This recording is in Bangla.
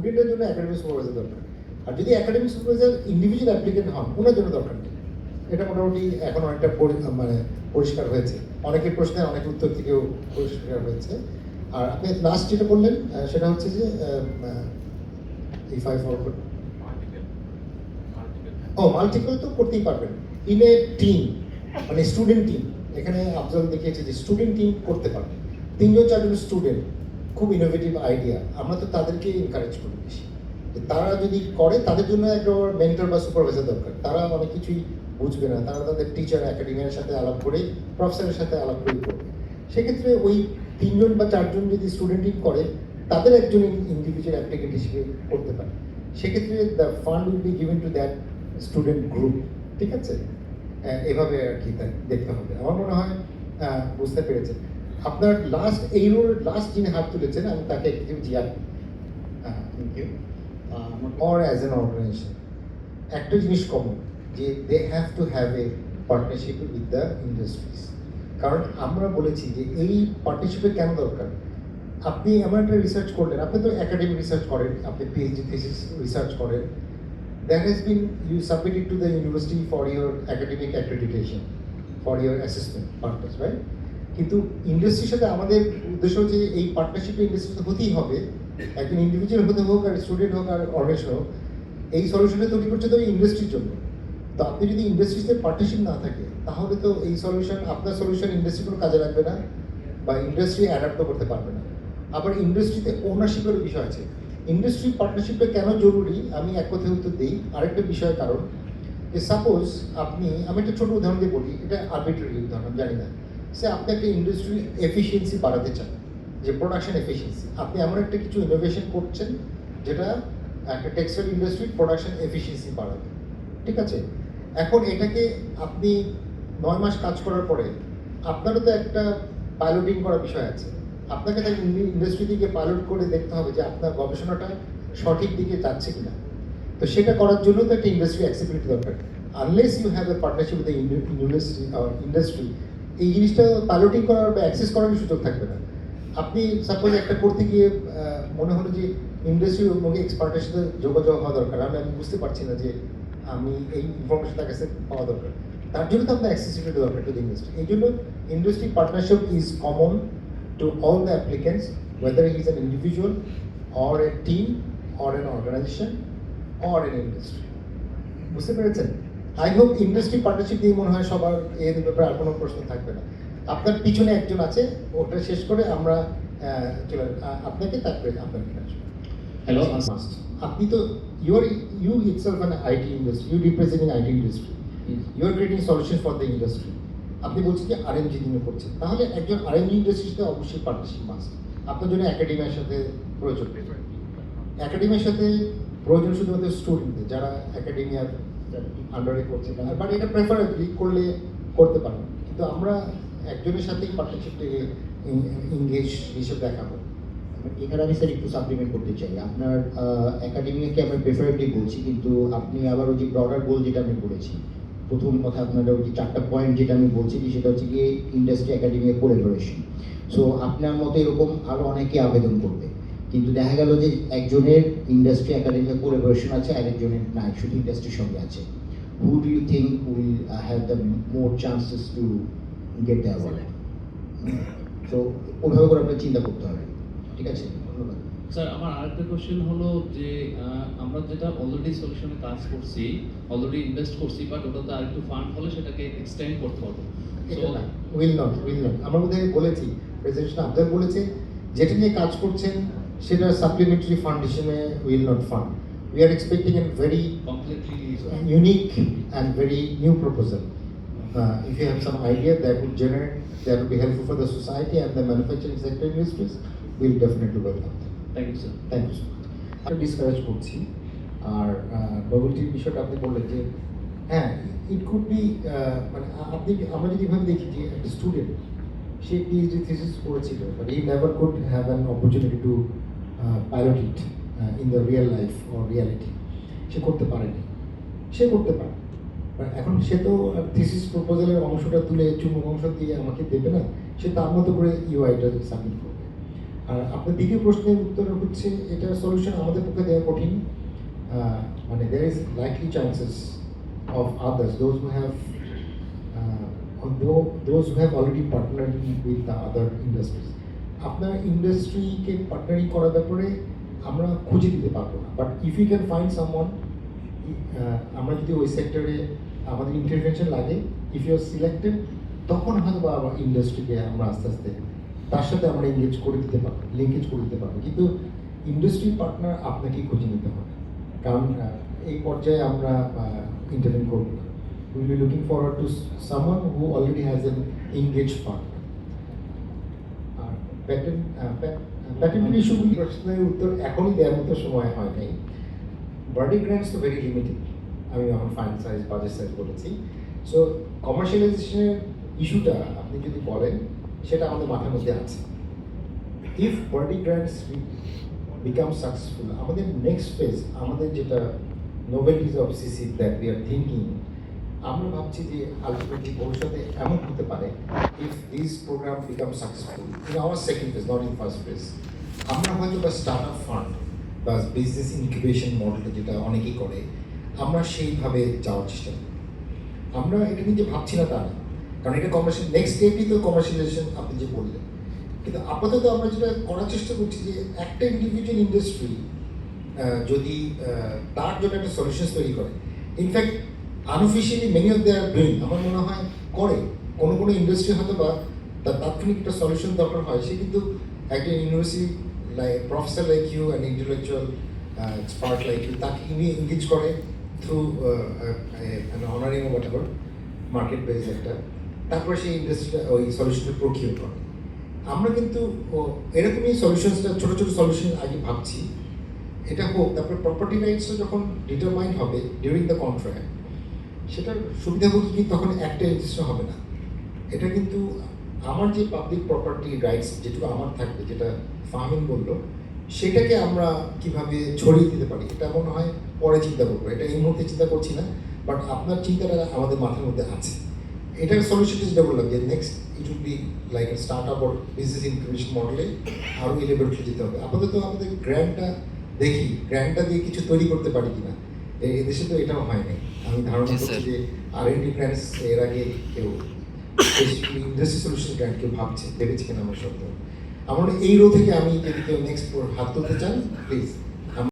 স্টুডেন্টের জন্য একাডেমিক সুপারভাইজার দরকার। আর যদি একাডেমিক সুপারভাইজার ইন্ডিভিজুয়াল অ্যাপ্লিকেন্ট হন ওনার জন্য দরকার। নেই এটা মোটামুটি এখন অনেকটা পরি- মানে পরিষ্কার হয়েছে। অনেকের প্রশ্নের অনেক উত্তর থেকেও পরিষ্কার হয়েছে। আর আপনি লাস্ট যেটা বললেন সেটা হচ্ছে যে ইফ আই ফরওয়ার্ড ও মাল্টিপল তো করতেই পারবেন। ইন এ টিম মানে স্টুডেন্ট টিম এখানে আফজল দেখিয়েছে যে স্টুডেন্ট টিম করতে পারবে। তিনজন চারজন স্টুডেন্ট খুব ইনোভেটিভ আইডিয়া আমরা তো তাদেরকে এনকারেজ করি বেশি। তারা যদি করে, তাদের জন্য একটা মেন্টর বা সুপারভাইজার দরকার। তারা অনেক কিছুই বুঝবে না। তারা তাদের টিচার একাডেমিয়ার সাথে আলাপ করে প্রফেসরের সাথে আলাপ করে করবে। সেক্ষেত্রে ওই তিনজন বা চারজন যদি স্টুডেন্ট টিম করে, তাদের একজন ইন্ডিভিজুয়াল অ্যাপ্লিকেন্ট হিসেবে করতে পারে। সেক্ষেত্রে the fund will be given to that student group ঠিক আছে? এভাবে আর কি দেখতে হবে। আমার মনে হয় বুঝতে পেরেছেন। আপনার লাস্ট এই রোল লাস্ট যিনি হাত তুলেছেন, আমি তাকে একটু Zia you or as an organisation একটা জিনিস কমন যে they have to have a partnership with the industries কারণ আমরা বলেছি যে এই পার্টনারশিপের কেন দরকার? আপনি এমন একটা রিসার্চ করলেন, আপনি তো একাডেমিক রিসার্চ করেন, আপনি পিএইচডি থিসিস রিসার্চ করেন। That has been, you submitted to the university for your academic accreditation, for your assessment purpose, right? কিন্তু ইন্ডাস্ট্রির সাথে আমাদের উদ্দেশ্য হচ্ছে এই পার্টনারশিপে ইন্ডাস্ট্রির সাথে হতেই হবে। একজন ইন্ডিভিজুয়াল হতে হোক আর স্টুডেন্ট হোক আর অর্গানাইজেশন হোক, এই সলিউশনটা তৈরি করছে তো ইন্ডাস্ট্রির জন্য। তো আপনি যদি ইন্ডাস্ট্রিতে পার্টনারশিপ না থাকে, তাহলে তো এই সলিউশন আপনার সলিউশন ইন্ডাস্ট্রি কোনো কাজে লাগবে না বা ইন্ডাস্ট্রি অ্যাডাপ্টও করতে পারবে না। আবার ইন্ডাস্ট্রিতে ওনারশিপের বিষয় আছে। ইন্ডাস্ট্রি পার্টনারশিপটা কেন জরুরি? আমি এক কথায় উত্তর দিই। আরেকটা বিষয় কারণ। যে সাপোজ আপনি, আমি একটা ছোট উদাহরণ দিয়ে বলি। এটা আরবিট্রারি উদাহরণ জানি না। সে আপনি একটা ইন্ডাস্ট্রি এফিসিয়েন্সি বাড়াতে চান যে প্রোডাকশন এফিসিয়েন্সি আপনি এমন একটা কিছু ইনোভেশন করছেন, যেটা একটা টেক্সটাইল ইন্ডাস্ট্রির প্রোডাকশন এফিসিয়েন্সি বাড়াবে। ঠিক আছে? এখন এটাকে আপনি নয় মাস কাজ করার পরে, আপনারও তো একটা পাইলটিং করার বিষয় আছে। আপনাকে তাই ইন্ডাস্ট্রি দিকে পাইলট করে দেখতে হবে যে আপনার গবেষণাটা সঠিক দিকে যাচ্ছে কিনা। তো সেটা করার জন্য তো একটা ইন্ডাস্ট্রি অ্যাক্সিবিলিটি দরকার। Unless you have a partnership with university industry এই জিনিসটা পাইলটিং করার বা অ্যাক্সেস করার সুযোগ থাকবে না। আপনি সাপোজ একটা করতে গিয়ে মনে হলো যে ইন্ডাস্ট্রি মুখে এক্সপার্টের সাথে যোগাযোগ হওয়া দরকার। আমি আমি বুঝতে পারছি না যে আমি এই ইনফরমেশন তার কাছে পাওয়া দরকার। তার জন্য তো আপনার অ্যাক্সেসিবিলিটি দরকার টু দ্য ইন্ডাস্ট্রি এই জন্য industry partnership is common to all the applicants, whether he is an individual or a team or an organization or an industry. বুঝতে পেরেছেন? আই হোপ ইন্ডাস্ট্রি পার্টনারশিপ দিয়ে মনে হয় সবার এর ব্যাপারে আর কোনো প্রশ্ন থাকবে না। আপনার পিছনে একজন আছে ওটা শেষ করে আমরা চলে আপনাকে তারপরে আপনার হ্যালো। আপনি তো you are you itself an IT industry you representing IT industry you are creating solution for the industry আপনি বলছেন যে আর এনজি নিয়ে করছেন। তাহলে একজন আর এনজি ইন্ডাস্ট্রির সাথে অবশ্যই পার্টনারশিপ মাস্ট আপনার জন্য একাডেমিয়ার সাথে প্রয়োজন। একাডেমিয়ার সাথে প্রয়োজন শুধুমাত্র স্টুডেন্টদের যারা একাডেমিয়ার আন্ডারে করছে বাট এটা প্রেফারেবলি করলে করতে পারেন কিন্তু আমরা একজনের সাথেই পার্টনারশিপটাকে ইংগেজ হিসেবে দেখাবো। এখানে আমি স্যার একটু সাপ্লিমেন্ট করতে চাই। আপনার একাডেমিকে আমরা প্রেফারেবলি বলছি, কিন্তু আপনি আবার ওই যে ব্রডার গোল যেটা আমি বলেছি প্রথম কথা আপনার ওই যে চারটা পয়েন্ট যেটা আমি বলছি, সেটা হচ্ছে গিয়ে ইন্ডাস্ট্রি একাডেমি কোলাবোরেশন সো আপনার মতো এরকম আরও অনেকে আবেদন করবে। কিন্তু দেখা গেল যে একজনের ইন্ডাস্ট্রি একাডেমি কোলাবোরেশন আছে আরেকজনের নাই। শুধু ইন্ডাস্ট্রির সঙ্গে আছে। Who do you think will have the more chances to get the award তো ওইভাবে করে আপনার চিন্তা করতে হবে। ঠিক আছে? ধন্যবাদ। স্যার আমার আরেকটা কোশ্চেন হলো যে আমরা যেটা অলরেডি সলিউশনে কাজ করছি অলরেডি ইনভেস্ট করছি বাট ওটাতে আরেকটু ফান্ড হলে সেটাকে এক্সটেন্ড করতে পারব উইল নট উইল নট আমরা বোধহয় বলেছি প্রেসিডেন্ট আবদার বলেছে যেটা নিয়ে কাজ করছেন সেটা সাপ্লিমেন্টারি ফান্ড হিসেবে will not fund we are expecting a very completely unique and very new proposal. Uh, if you have some idea that would generate, that would be helpful for the society and the manufacturing sector industries, we'll definitely welcome them. Thank you sir Thank you so much. আমি ডিসকারেজ করছি আর নভেলটির বিষয়টা আপনি বললেন যে হ্যাঁ ইট কুড বি মানে আ- আপনি আমরা যদি এভাবে দেখি যে একটা স্টুডেন্ট সে পিএইচডি থিসিস করেছিল but I never could have an opportunity to pilot it in the real life or reality সে করতে পারেনি। সে করতে পারে। এখন সে তো থিসিস প্রপোজালের অংশটা তুলে চুম্বক অংশ দিয়ে আমাকে দেবে না, সে তার মতো করে ইউআইটা সাবমিট করবে। আর আপনার দ্বিতীয় প্রশ্নের উত্তর হচ্ছে, এটা সলিউশন আমাদের পক্ষে দেওয়া কঠিন। মানে there is likely chances of others those who have those who have already partnering with the other industries আপনার ইন্ডাস্ট্রিকে পার্টনারিং করার ব্যাপারে আমরা খুঁজে দিতে পারব না। But if you can find someone আমরা যদি ওই সেক্টরে আমাদের ইন্টারভেনশন লাগে ইফ ইউ আর সিলেক্টেড তখন হয়তো বা আমার ইন্ডাস্ট্রিকে আমরা আস্তে আস্তে তার সাথে আমরা এঙ্গেজ করে দিতে পারব লিঙ্কেজ করে দিতে পারব। কিন্তু ইন্ডাস্ট্রি পার্টনার আপনাকেই খুঁজে নিতে হবে। কারণ এই পর্যায়ে আমরা ইন্টারভেন করব না। Will be looking forward to someone who already has an engage partner প্যাটেন্টের ইস্যুগুলি প্রশ্নের উত্তর এখনই দেওয়ার মতো সময় হয় নাই বার্ডি গ্র্যান্ডস তো ভেরি লিমিটেড আমি আমার ফাইন সাইজ বাজেট সাইজ বলেছি। সো কমার্শিয়ালাইজেশনের ইস্যুটা আপনি যদি বলেন সেটা আমাদের মাথার মধ্যে আছে। If birdie grants become successful আমাদের নেক্সট ফেজ আমাদের যেটা novelties of CC that we are thinking আমরা ভাবছি যে আলটিমেটলি ভবিষ্যতে এমন হতে পারে if this program become successful in our second phase not in first phase আমরা হয়তো বা স্টার্ট আপ ফান্ড বা বিজনেস ইনকিউবেশন মডেলটা যেটা অনেকেই করে, আমরা সেইভাবে যাওয়ার চেষ্টা করি। আমরা এটা যে ভাবছি না তা না। কারণ এটা কমার্শিয়াল নেক্সট স্টেপই তো কমার্শিয়ালাইজেশন আপনি যে বললেন। কিন্তু আপাতত আমরা যেটা করার চেষ্টা করছি যে একটা ইন্ডিভিজুয়াল ইন্ডাস্ট্রি যদি তার জন্য একটা সলিউশন তৈরি করে। In fact unofficially many of their doing আমার মনে হয়, করে। কোনো কোনো ইন্ডাস্ট্রি হয়তো বা তার তাৎক্ষণিক একটা সলিউশন দরকার হয়। সে কিন্তু একটা university like professor like you and intellectual expert like you তাকে এঙ্গেজ করে through honouring whatever market base একটা। তারপরে সেই ইন্ডাস্ট্রিটা ওই সলিউশনটা প্রকিউর করে। আমরা কিন্তু এরকমই সলিউশনসটা ছোটো ছোটো সলিউশন আগে ভাবছি। এটা হোক, তারপরে প্রপার্টি রাইটসটা যখন ডিটারমাইন্ড হবে ডিউরিং দ্য কন্ট্রাক্ট সেটার সুবিধাভোগী কিন্তু তখন একটা রেজিস্টার হবে না। এটা কিন্তু আমার যে পাবলিক প্রপার্টি রাইটস যেটুকু আমার থাকবে, যেটা ফার্মিং বলল, সেটাকে আমরা কীভাবে ছড়িয়ে দিতে পারি, এটা মনে হয় পরে চিন্তা করব। এটা এই মুহূর্তে চিন্তা করছি না বাট আপনার চিন্তাটা আমাদের মাথার মধ্যে আছে। এটার সলিউশন ইজ ডেভেলপ যে next it would be like start up or business incremation মডেলে আরও এলিভেটে যেতে হবে। আপাতত আমাদের গ্র্যান্ডটা দেখি গ্র্যান্ডটা দিয়ে কিছু তৈরি করতে পারি কিনা। এদেশে তো এটাও হয়নি আমি ধারণা করছি যে আর এন ডি এর আগে কেউ ইন্ডাস্ট্রি সলিউশন গ্র্যান্ড কেউ ভাবছে ভেবেছে কিনা আমার শব্দ আমার এই রো থেকে আমি যদি কেউ নেক্সট হাত তুলতে চান প্লিজ